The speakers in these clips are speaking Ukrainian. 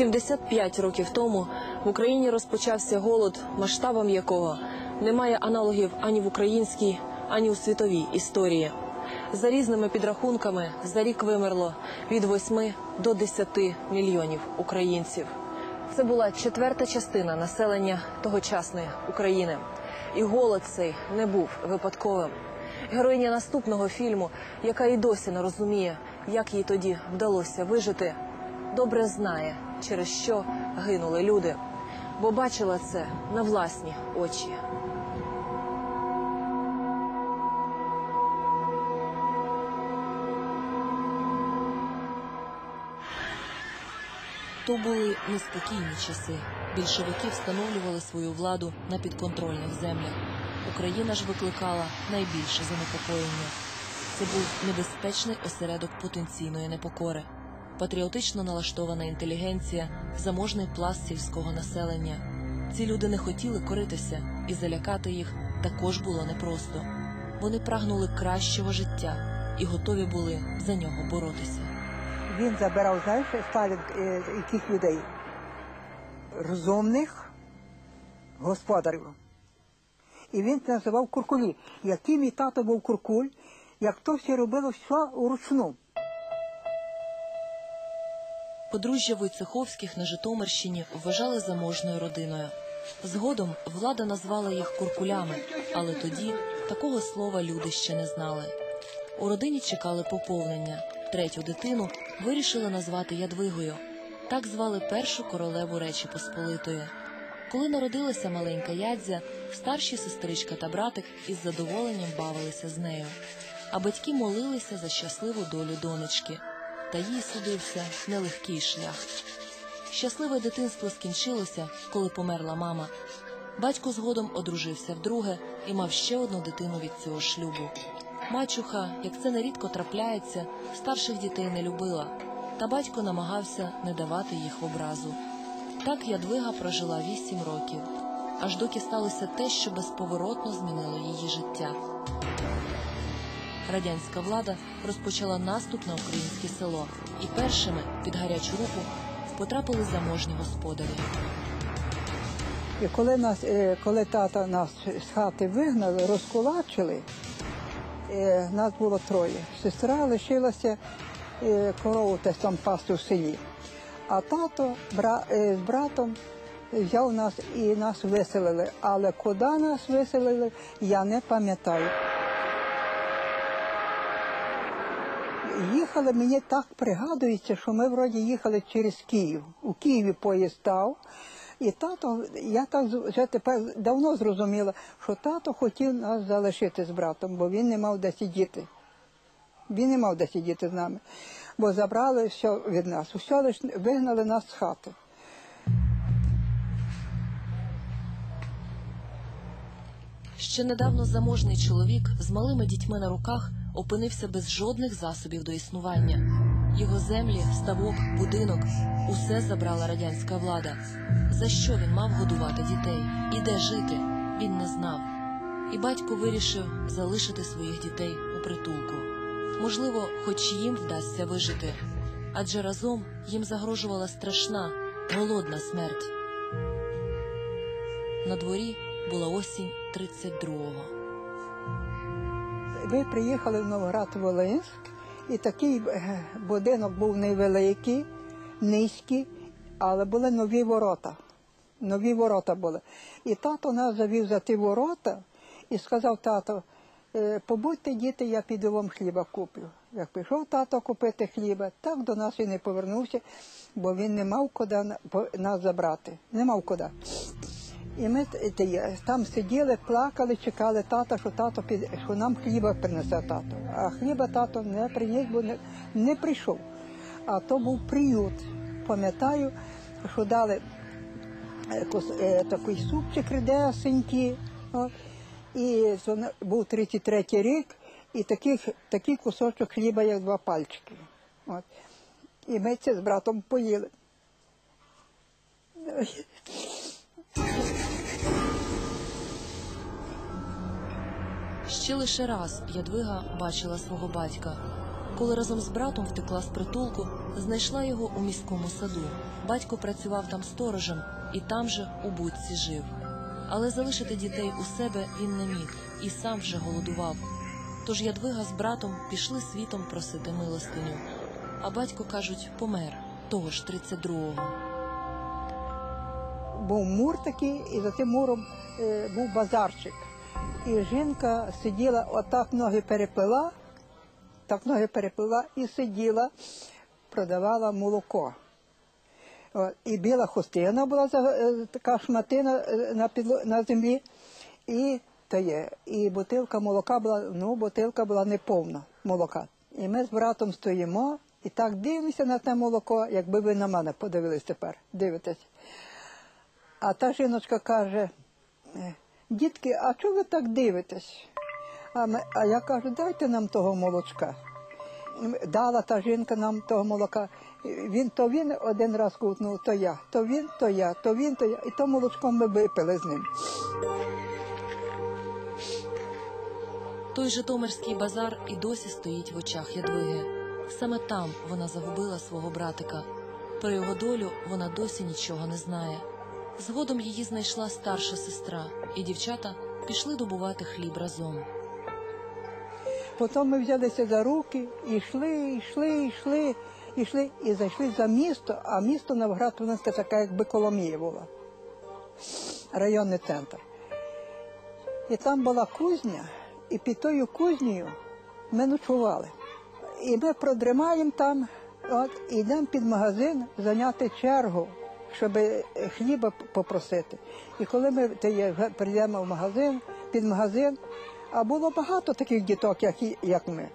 75 років тому в Україні розпочався голод, масштабом якого немає аналогів ані в українській, ані у світовій історії. За різними підрахунками за рік вимерло від 8 до 10 мільйонів українців. Це була четверта частина населення тогочасної України. І голод цей не був випадковим. Героїня наступного фільму, яка і досі не розуміє, як їй тоді вдалося вижити, добре знає, через що гинули люди, бо бачила це на власні очі. То були неспокійні часи. Більшовики встановлювали свою владу на підконтрольних землях. Україна ж викликала найбільше занепокоєння. Це був небезпечний осередок потенційної непокори, патріотично налаштована інтелігенція, заможний пласт сільського населення. Ці люди не хотіли коритися, і залякати їх також було непросто. Вони прагнули кращого життя і готові були за нього боротися. Він забирав, знаєш, Сталін е, яких людей? Розумних господарів. І він це називав куркулі. Який мій тато був куркуль, як то все робило все вручну. Подружжя Войцеховських на Житомирщині вважали заможною родиною. Згодом влада назвала їх куркулями, але тоді такого слова люди ще не знали. У родині чекали поповнення. Третю дитину вирішили назвати Ядвигою. Так звали першу королеву Речі Посполитої. Коли народилася маленька ядзя, старші сестричка та братик із задоволенням бавилися з нею. А батьки молилися за щасливу долю донечки. Та їй судився нелегкий шлях. Щасливе дитинство скінчилося, коли померла мама. Батько згодом одружився вдруге і мав ще одну дитину від цього шлюбу. Мачуха, як це нерідко трапляється, старших дітей не любила, та батько намагався не давати їх в образу. Так Ядвига прожила вісім років, аж доки сталося те, що безповоротно змінило її життя. Радянська влада розпочала наступ на українське село, і першими під гарячу руку потрапили заможні господарі. І коли нас, е, коли тата нас з хати вигнали, розкулачили, е, нас було троє. Сестра лишилася е, корову десь там пасти в селі. А тато бра, з братом взяв нас і нас виселили. Але куди нас виселили, я не пам'ятаю. Їхали, мені так пригадується, що ми вроді їхали через Київ. У Києві поїзд став. І тато, я так вже тепер давно зрозуміла, що тато хотів нас залишити з братом, бо він не мав де сидіти. Він не мав де сидіти з нами, бо забрали все від нас. Все лиш вигнали нас з хати. Ще недавно заможний чоловік з малими дітьми на руках опинився без жодних засобів до існування. Його землі, ставок, будинок усе забрала радянська влада. За що він мав годувати дітей і де жити, він не знав. І батько вирішив залишити своїх дітей у притулку. Можливо, хоч їм вдасться вижити, адже разом їм загрожувала страшна, голодна смерть. На дворі була осінь 32-го. Ми приїхали в Новоград-Волинськ, і такий е, будинок був невеликий, низький, але були нові ворота. Нові ворота були. І тато нас завів за ті ворота і сказав, тато, е, побудьте діти, я піду вам хліба куплю. Як пішов тато купити хліба, так до нас і не повернувся, бо він не мав куди нас забрати. Не мав куди. І ми там сиділи, плакали, чекали тата, що тато що нам хліба принесе тато. А хліба тато не приніс, бо не, не прийшов. А то був приют. Пам'ятаю, що дали е, е, такий супчик редесенький. І це був 33-й рік, і таких, такий кусочок хліба, як два пальчики. От. І ми це з братом поїли. Ще лише раз Ядвига бачила свого батька. коли разом з братом втекла з притулку, знайшла його у міському саду. Батько працював там сторожем і там же у будці жив. Але залишити дітей у себе він не міг і сам вже голодував. Тож Ядвига з братом пішли світом просити милостиню. А батько, кажуть, помер того ж 32-го. Був мур такий, і за тим муром е, був базарчик. І жінка сиділа, отак ноги переплила, так ноги переплила і сиділа, продавала молоко. От, і біла хустина була е, така шматина е, на, підло, на землі, і, та є, і бутилка молока була, ну, бутилка була неповна молока. І ми з братом стоїмо і так дивимося на те молоко, якби ви на мене подивились тепер, дивитесь. А та жіночка каже, е, дітки, а чого ви так дивитесь? А, ми, а я кажу, дайте нам того молочка. Дала та жінка нам того молока. Він то він один раз кутнув, то я, то він, то я, то він, то я. І то молочком ми випили з ним. Той Житомирський базар і досі стоїть в очах Ядвиги. Саме там вона загубила свого братика. Про його долю вона досі нічого не знає. Згодом її знайшла старша сестра, і дівчата пішли добувати хліб разом. Потім ми взялися за руки, йшли, йшли, йшли, йшли, і зайшли за місто, а місто Новград-Волинське така, якби Коломія була, районний центр. І там була кузня, і під тою кузнею ми ночували. І ми продримаємо там, от, і йдемо під магазин зайняти чергу, щоб хліба попросити. І коли ми прийдемо в магазин, під магазин, а було багато таких діток, як, як ми.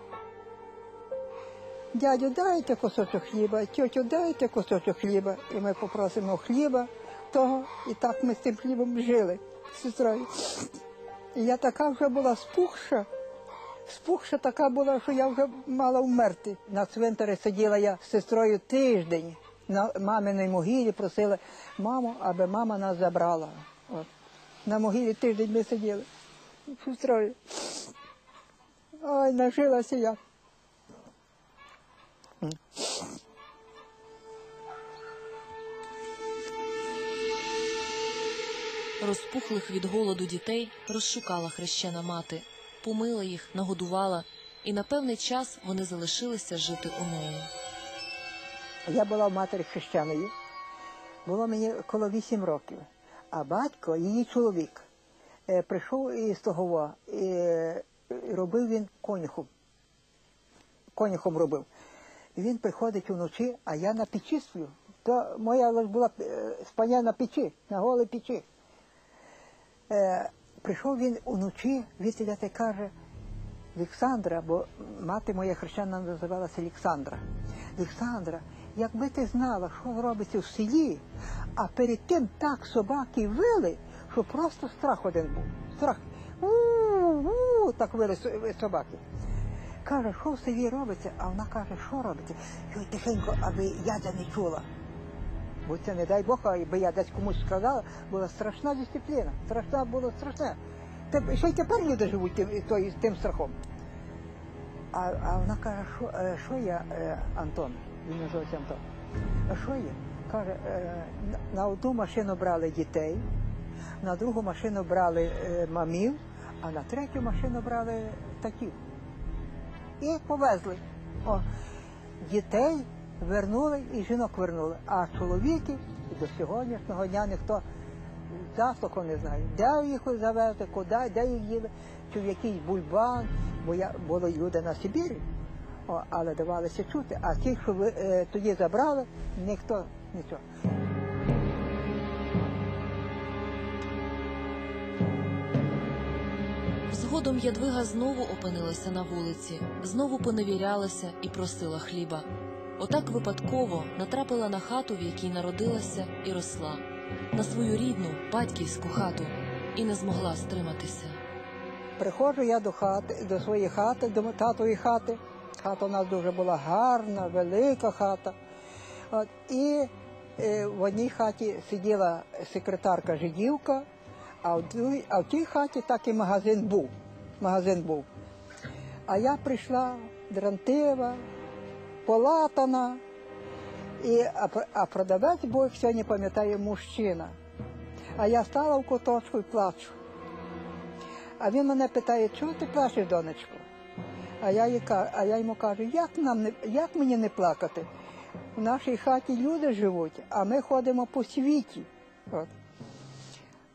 Дядю, дайте кусочок хліба, тьотю, дайте кусочок хліба. І ми попросимо хліба того, і так ми з тим хлібом жили з сестрою. І я така вже була спухша, спухша така була, що я вже мала вмерти. На цвинтарі сиділа я з сестрою тиждень. На маминій могилі просила маму, аби мама нас забрала. От. На могилі тиждень ми сиділи сестрою. Ой, нажилася я. Розпухлих від голоду дітей розшукала хрещена мати, помила їх, нагодувала, і на певний час вони залишилися жити у неї. Я була в матері хрещеної, було мені коло вісім років. А батько, її чоловік, е, прийшов із того, і е, робив він конюхом. Конюхом робив. Він приходить вночі, а я на печі сплю. То моя була е, спання на печі, на голій печі. Е, прийшов він уночі, та каже, Олександра, бо мати моя хрещена називалася Олександра. Олександра, якби ти знала, що робиться в селі, а перед тим так собаки вили, що просто страх один був. Страх. У-у-у, так вили собаки. Каже, що в селі робиться, а вона каже, що робиться? Йой, тихенько, аби я це не чула. Бо це, не дай Бог, якби я десь комусь сказала, була страшна дисципліна. Страшна була страшна. Те- Ще й тепер люди живуть тим, той- тим страхом. А, а вона каже, що, е, що я, е, Антон, він називається Антон. А що є? Каже, е, на- одну машину брали дітей, на другу машину брали е, мамів, а на третю машину брали татів. І повезли. О, дітей вернули і жінок вернули. А чоловіки до сьогоднішнього дня ніхто заслуху не знає, де їх завезли, куди, де їх їли, чи в якийсь бульбан, бо я були люди на Сибірі, о, але давалося чути. А ті, що ви е, тоді забрали, ніхто нічого. Згодом Ядвига знову опинилася на вулиці, знову поневірялася і просила хліба. Отак випадково натрапила на хату, в якій народилася і росла, на свою рідну батьківську хату, і не змогла стриматися. Приходжу я до хати, до своєї хати, до татової хати. Хата у нас дуже була гарна, велика хата. От, і е, в одній хаті сиділа секретарка жидівка, а в, а в тій хаті так і магазин був. Магазин був. А я прийшла дрантива, полатана. І, а, а продавець був, сьогодні пам'ятаю, мужчина. А я стала в куточку і плачу. А він мене питає, чого ти плачеш, донечко? А я, а я йому кажу, як, нам не, як мені не плакати? В нашій хаті люди живуть, а ми ходимо по світі. От.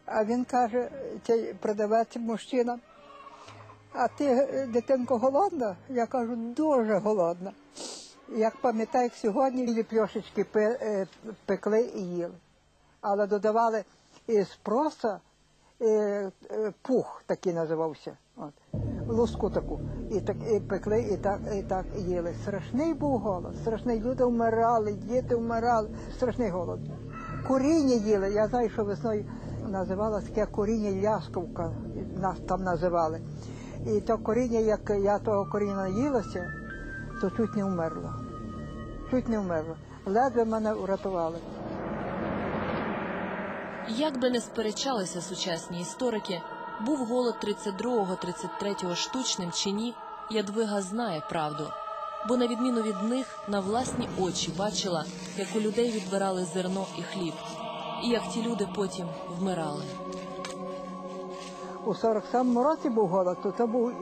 А він каже, цей продавець мужчина, а ти, дитинко, голодна? Я кажу, дуже голодна. Як пам'ятаю, сьогодні ліпьошечки е, пекли і їли. Але додавали із проса е, е, пух такий називався. От. Луску таку. І так і пекли, і так, і так їли. Страшний був голод, страшний. Люди вмирали, діти вмирали, страшний голод. Коріння їли. Я знаю, що весною називалось таке коріння лясковка, нас там називали. І то коріння, як я того коріння наїлася, то чуть не вмерла. Чуть не вмерла. Ледве мене врятували. Як би не сперечалися сучасні історики, був голод 32-33 штучним чи ні, Ядвига знає правду. Бо на відміну від них на власні очі бачила, як у людей відбирали зерно і хліб, і як ті люди потім вмирали. У 47-му році був голод, то це був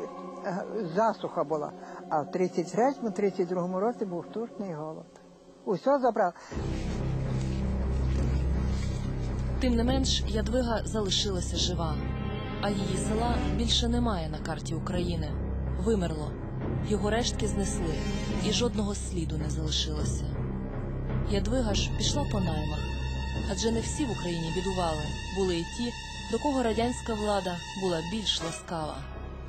е, засуха була. А в 33-му, 32-му році був штучний голод. Усе забрав. Тим не менш, Ядвига залишилася жива, а її села більше немає на карті України. Вимерло. Його рештки знесли, і жодного сліду не залишилося. Ядвига ж пішла по наймах, адже не всі в Україні бідували, були і ті, до кого радянська влада була більш ласкава.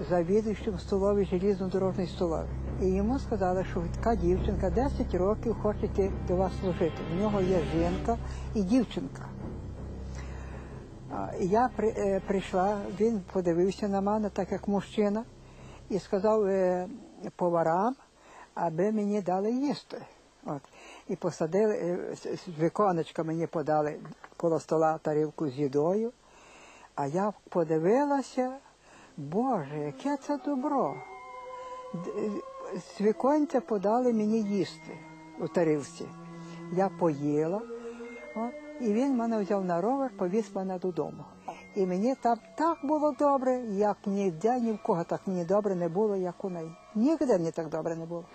завідуючим столові желізнодорожної столові. І йому сказали, що така дівчинка 10 років хоче до вас служити. В нього є жінка і дівчинка. Я при, е, прийшла, він подивився на мене, так як мужчина, і сказав е, поварам, аби мені дали їсти. От. І посадили, е, віконечка мені подали коло стола тарілку з їдою. А я подивилася, Боже, яке це добро. З віконця подали мені їсти у тарілці. Я поїла, о, і він мене взяв на ровер, повіз мене додому. І мені там так було добре, як ніде ні в кого так мені добре не було, як у неї. Нігде мені так добре не було.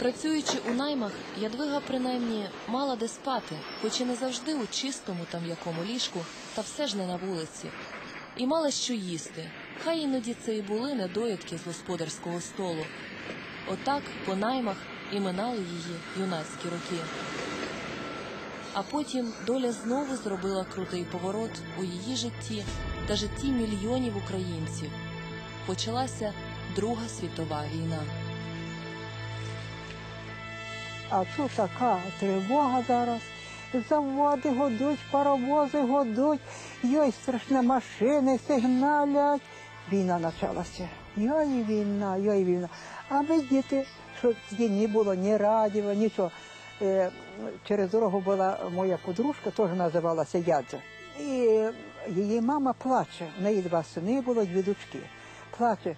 Працюючи у наймах, Ядвига принаймні мала де спати, хоч і не завжди у чистому та м'якому ліжку, та все ж не на вулиці. І мала що їсти. Хай іноді це і були недоїдки з господарського столу. Отак по наймах і минали її юнацькі роки. А потім доля знову зробила крутий поворот у її житті та житті мільйонів українців. Почалася Друга світова війна. А тут така тривога зараз. Заводи годуть, паровози годуть, йой, страшні машини сигналять. Війна почалася. Йой, війна, йой, війна. А ми діти, що тоді не було ні радіо, нічого. Е, через дорогу була моя подружка, теж називалася Ядза. І її мама плаче. В неї два сини було, дві дочки. Плаче.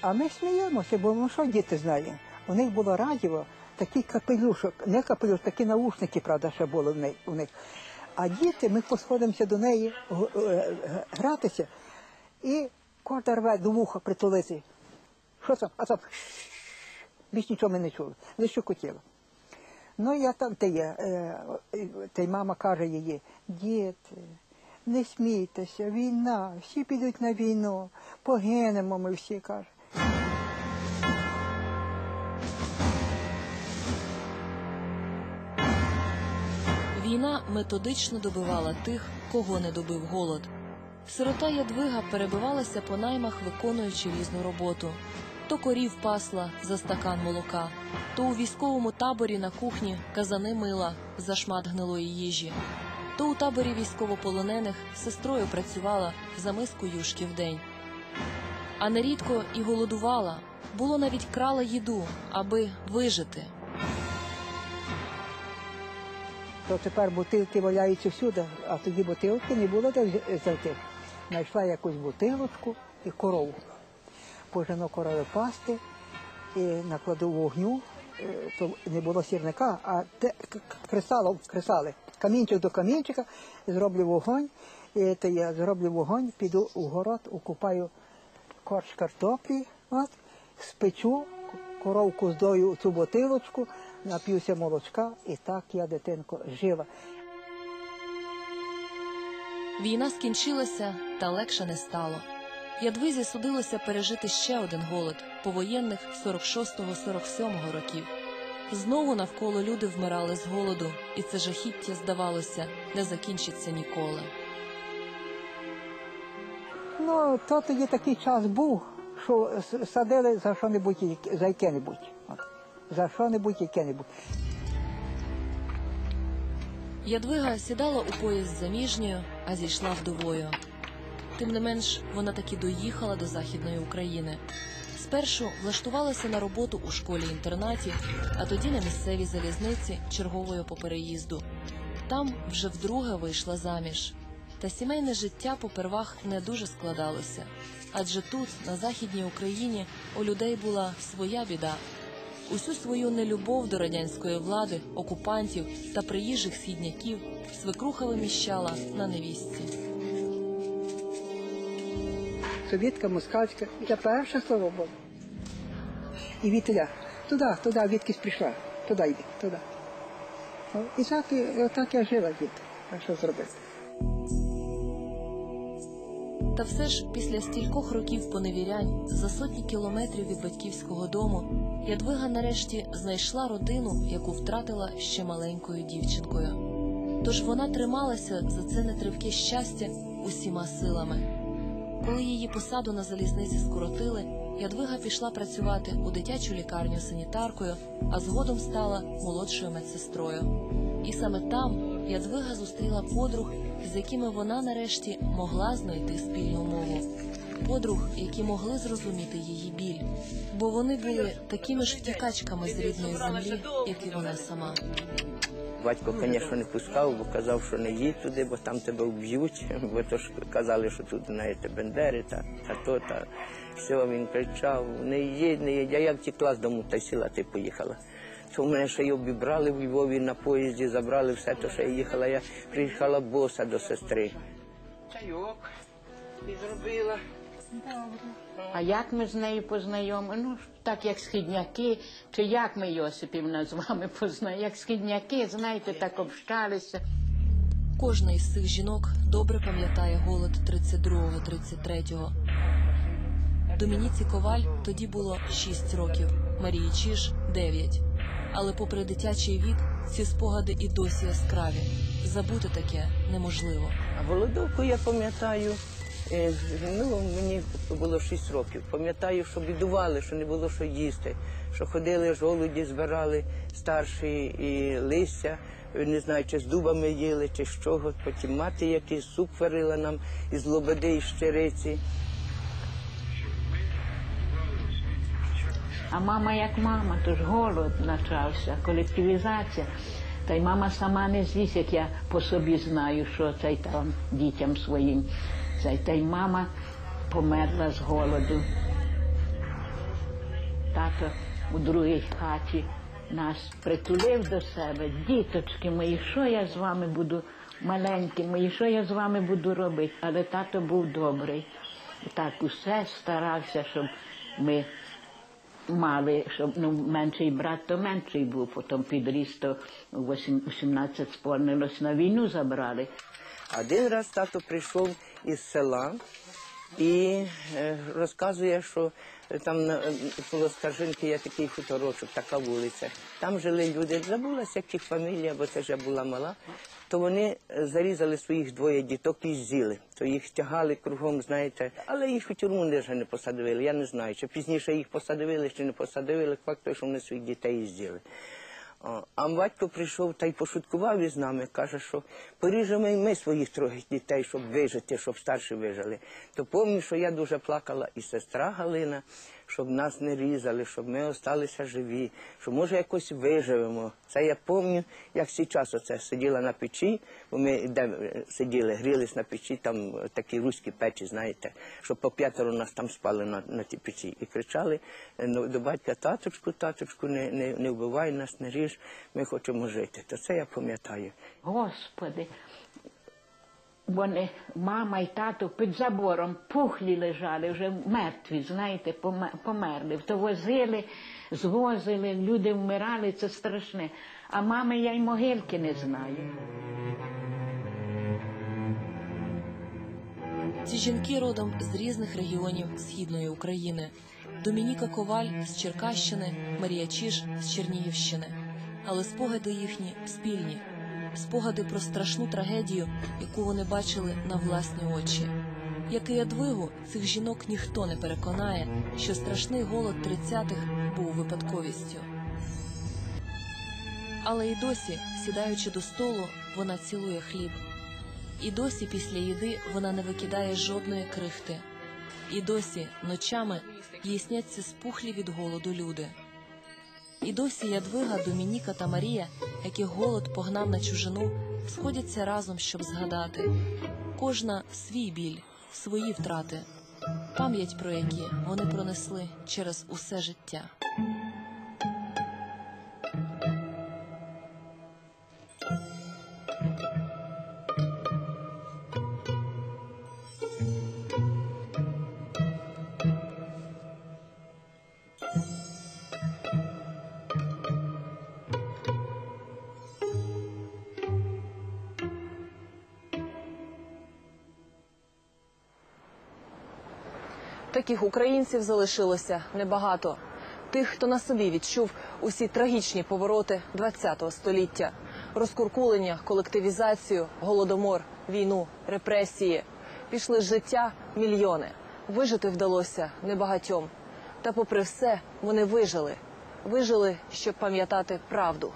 А ми сміємося, бо ну що діти знаємо? У них було радіо, такий капелюшок, не капелюш, такі наушники, правда, ще були у них. А діти, ми посходимося до неї е, гратися, і кожна рве до вуха притулити. Що там? А там більш нічого ми не чули, лише хотіла. Ну, я там є, е, е, та й мама каже її, діти, не смійтеся, війна, всі підуть на війну, погинемо ми всі, каже. Війна методично добивала тих, кого не добив голод. Сирота Ядвига перебивалася по наймах, виконуючи різну роботу. То корів пасла за стакан молока, то у військовому таборі на кухні казани мила за шмат гнилої їжі, то у таборі військовополонених сестрою працювала за миску юшки в день. А нерідко і голодувала, було навіть крала їду, аби вижити. То тепер бутилки валяються всюди, а тоді бутилки не було де взя- знайти. Знайшла якусь бутилочку і корову. Пожено корови пасти, і накладу вогню, е, то не було сірника, а те кресало, кресали, камінчик до камінчика, зроблю вогонь, і то я зроблю вогонь, піду у город, укупаю корч картоплі, от, спечу, коровку здою цю бутилочку, нап'юся молочка, і так я, дитинко, жила. Війна скінчилася, та легше не стало. Ядвизі судилося пережити ще один голод повоєнних 46-47 років. Знову навколо люди вмирали з голоду, і це жахіття, здавалося, не закінчиться ніколи. Ну, то тоді такий час був, що садили за що-небудь, яке- за яке-небудь. За що-небудь, яке-небудь. Ядвига сідала у поїзд заміжньою, а зійшла вдовою. Тим не менш, вона таки доїхала до Західної України. Спершу влаштувалася на роботу у школі-інтернаті, а тоді на місцевій залізниці черговою по переїзду. Там вже вдруге вийшла заміж. Та сімейне життя попервах не дуже складалося. Адже тут, на Західній Україні, у людей була своя біда. Усю свою нелюбов до радянської влади, окупантів та приїжджих східняків свекруха виміщала на невістці. Совєтка, москальська, це перше слово було. І вітля. Туди, туди, відкись прийшла. Туди йди, туди. І так, і- отак я жила дід. А що зробити? Та все ж після стількох років поневірянь за сотні кілометрів від батьківського дому Ядвига нарешті знайшла родину, яку втратила ще маленькою дівчинкою. Тож вона трималася за це нетривке щастя усіма силами. Коли її посаду на залізниці скоротили, Ядвига пішла працювати у дитячу лікарню санітаркою, а згодом стала молодшою медсестрою. І саме там Ядвига зустріла подруг, з якими вона нарешті могла знайти спільну мову. Подруг, які могли зрозуміти її біль, бо вони були такими ж втікачками з рідної землі, як і вона сама. Батько, звісно, не пускав, бо казав, що не їдь туди, бо там тебе вб'ють. Бо то ж казали, що тут знаєте, бендери та, та то, та все, він кричав, не їдь, не їдь. А я втекла з дому та сіла, ти поїхала. То мене ще й обібрали в Львові на поїзді, забрали все, то що я їхала. Я приїхала боса до сестри. Чайок і зробила. А як ми з нею познайомі? Ну, так як східняки, чи як ми Йосипівна з вами познайомі? Як східняки, знаєте, так общалися. Кожна із цих жінок добре пам'ятає голод 32-33-го. Домініці Коваль тоді було 6 років, Марії Чиж 9. Але попри дитячий вік, ці спогади і досі яскраві. Забути таке неможливо. А голодовку я пам'ятаю. Е, Ну, мені було 6 років. Пам'ятаю, що бідували, що не було що їсти, що ходили жолуді, збирали старші і листя, не знаю, чи з дубами їли, чи з чого. Потім мати якийсь суп варила нам із лободи і щириці. А мама як мама, то ж голод почався, колективізація. Та й мама сама не з'їсть, як я по собі знаю, що це там дітям своїм. Й та й мама померла з голоду. Тато у другій хаті нас притулив до себе. Діточки мої, що я з вами буду, маленькі мої, що я з вами буду робити? Але тато був добрий. Так усе старався, щоб ми мали, щоб ну, менший брат, то менший був, потім підріс, то у восім- у 17 сповнилось на війну забрали. Один раз тато прийшов із села і е, розказує, що там на коло Скаржинки є такий хуторочок, така вулиця. Там жили люди, забулася як їх фамілія, бо це я була мала. То вони е, зарізали своїх двоє діток і з'їли. То їх тягали кругом, знаєте, але їх у тюрму не не посадили. Я не знаю, чи пізніше їх посадили, чи не посадили. Факт що вони своїх дітей з'їли. А батько прийшов та й пошуткував із нами, каже, що поріжемо і ми своїх трьох дітей, щоб вижити, щоб старші вижили. То пам'ятаю, що я дуже плакала і сестра Галина, щоб нас не різали, щоб ми залишилися живі, що може якось виживемо. Це я пам'ятаю, як зараз оце сиділа на печі, бо ми де е, сиділи, грілись на печі, там е, такі руські печі, знаєте, що по п'ятеро нас там спали на, на тій печі. І кричали е, ну, до батька, таточку, таточку, не, не, не вбивай нас, не ріж, ми хочемо жити. То це я пам'ятаю. Господи, вони, мама і тато під забором пухлі лежали, вже мертві, знаєте, поме- померли. То возили, звозили, люди вмирали, це страшне. А мами я й могилки не знаю. Ці жінки родом з різних регіонів східної України. Домініка Коваль з Черкащини, Марія Чіш з Чернігівщини. Але спогади їхні спільні, спогади про страшну трагедію, яку вони бачили на власні очі. Як і Ядвигу, цих жінок ніхто не переконає, що страшний голод 30-х був випадковістю. Але і досі, сідаючи до столу, вона цілує хліб. І досі після їди вона не викидає жодної крихти. І досі ночами їй спухлі від голоду люди. І досі Ядвига, Домініка та Марія, яких голод погнав на чужину, сходяться разом, щоб згадати. Кожна свій біль, свої втрати, пам'ять про які вони пронесли через усе життя. Таких українців залишилося небагато. Тих, хто на собі відчув усі трагічні повороти ХХ століття: розкуркулення, колективізацію, голодомор, війну, репресії. Пішли з життя мільйони. Вижити вдалося небагатьом. Та, попри все, вони вижили. Вижили, щоб пам'ятати правду.